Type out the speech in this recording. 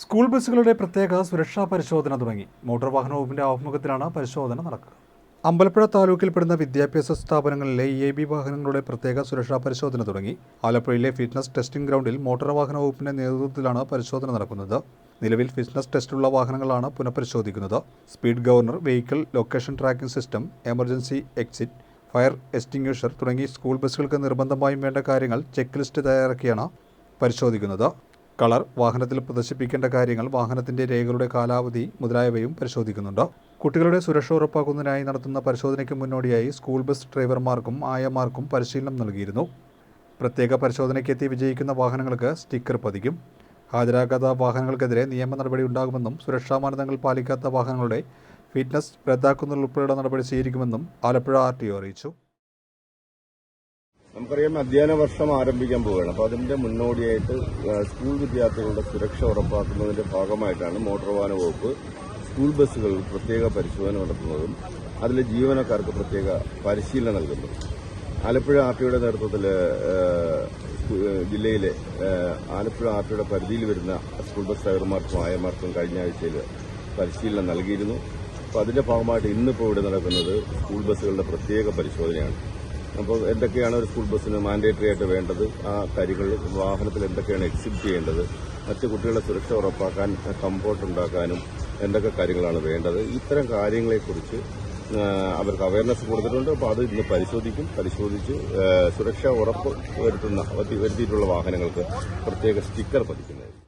School ബസ്സുകളുടെ പ്രത്യേക സുരക്ഷാ പരിശോധന തുടങ്ങി. മോട്ടോർ വാഹന വകുപ്പിന്റെ ആഭിമുഖ്യത്തിലാണ് പരിശോധന നടക്കുക. അമ്പലപ്പുഴ താലൂക്കിൽപ്പെടുന്ന വിദ്യാഭ്യാസ സ്ഥാപനങ്ങളിലെ ഇ ഐ ബി വാഹനങ്ങളുടെ പ്രത്യേക സുരക്ഷാ പരിശോധന തുടങ്ങി. ആലപ്പുഴയിലെ ഫിറ്റ്നസ് ടെസ്റ്റിംഗ് ഗ്രൗണ്ടിൽ മോട്ടോർ വാഹന വകുപ്പിന്റെ നേതൃത്വത്തിലാണ് പരിശോധന നടക്കുന്നത്. നിലവിൽ ഫിറ്റ്നസ് ടെസ്റ്റുള്ള വാഹനങ്ങളാണ് പുനഃപരിശോധിക്കുന്നത്. Speed governor vehicle location tracking system emergency exit fire extinguisher തുടങ്ങി സ്കൂൾ ബസ്സുകൾക്ക് നിർബന്ധമായും വേണ്ട കാര്യങ്ങൾ ചെക്ക് ലിസ്റ്റ് തയ്യാറാക്കിയാണ് പരിശോധിക്കുന്നത്. കളർ വാഹനത്തിൽ പ്രദർശിപ്പിക്കേണ്ട കാര്യങ്ങൾ വാഹനത്തിന്റെ രേഖകളുടെ കാലാവധി മുതലായവയും പരിശോധിക്കുന്നുണ്ട്. കുട്ടികളുടെ സുരക്ഷ ഉറപ്പാക്കുന്നതിനായി നടത്തുന്ന പരിശോധനയ്ക്ക് മുന്നോടിയായി സ്കൂൾ ബസ് ഡ്രൈവർമാർക്കും ആയമാർക്കും പരിശീലനം നൽകിയിരുന്നു. പ്രത്യേക പരിശോധനയ്ക്കെത്തി വിജയിക്കുന്ന വാഹനങ്ങൾക്ക് സ്റ്റിക്കർ പതിക്കും. ഹാജരാകാത്ത വാഹനങ്ങൾക്കെതിരെ നിയമ നടപടി ഉണ്ടാകുമെന്നും സുരക്ഷാ മാനദണ്ഡങ്ങൾ പാലിക്കാത്ത വാഹനങ്ങളുടെ ഫിറ്റ്നസ് റദ്ദാക്കുന്നതുൾപ്പെടെയുള്ള നടപടി സ്വീകരിക്കുമെന്നും ആലപ്പുഴ ആർ ടി ഒ അറിയിച്ചു. നമുക്കറിയാം അധ്യയന വർഷം ആരംഭിക്കാൻ പോവുകയാണ്. അപ്പോൾ അതിന്റെ മുന്നോടിയായിട്ട് സ്കൂൾ വിദ്യാർത്ഥികളുടെ സുരക്ഷ ഉറപ്പാക്കുന്നതിന്റെ ഭാഗമായിട്ടാണ് മോട്ടോർ വാഹന വകുപ്പ് സ്കൂൾ ബസ്സുകൾ പ്രത്യേക പരിശോധന നടത്തുന്നതും അതിൽ ജീവനക്കാർക്ക് പ്രത്യേക പരിശീലനം നൽകുന്നതും. ആലപ്പുഴ ആർ ടിയുടെ നേതൃത്വത്തിൽ ജില്ലയിലെ ആലപ്പുഴ ആർ ടിയുടെ പരിധിയിൽ വരുന്ന സ്കൂൾ ബസ് ഡ്രൈവർമാർക്കും ആയമാർക്കും കഴിഞ്ഞ ആഴ്ചയിൽ പരിശീലനം നൽകിയിരുന്നു. അപ്പോൾ അതിന്റെ ഭാഗമായിട്ട് ഇന്നിപ്പോൾ ഇവിടെ നടക്കുന്നത് സ്കൂൾ ബസ്സുകളുടെ പ്രത്യേക പരിശോധനയാണ്. അപ്പോൾ എന്തൊക്കെയാണ് ഒരു സ്കൂൾ ബസ്സിന് മാൻഡേറ്ററി ആയിട്ട് വേണ്ടത്? ആ കാര്യങ്ങൾ വാഹനത്തിൽ എന്തൊക്കെയാണ് എക്സിബിറ്റ് ചെയ്യേണ്ടത്? മറ്റ് കുട്ടികളെ സുരക്ഷ ഉറപ്പാക്കാൻ കംഫോർട്ട് ഉണ്ടാക്കാനും എന്തൊക്കെ കാര്യങ്ങളാണ് വേണ്ടത്? ഇത്തരം കാര്യങ്ങളെക്കുറിച്ച് അവർക്ക് അവയർനെസ് കൊടുത്തിട്ടുണ്ട്. അപ്പോൾ അത് ഇന്ന് പരിശോധിക്കും. പരിശോധിച്ച് സുരക്ഷ ഉറപ്പ് വരുത്തുന്ന വരുത്തിയിട്ടുള്ള വാഹനങ്ങൾക്ക് പ്രത്യേക സ്റ്റിക്കർ പതിക്കുന്നതായിരിക്കും.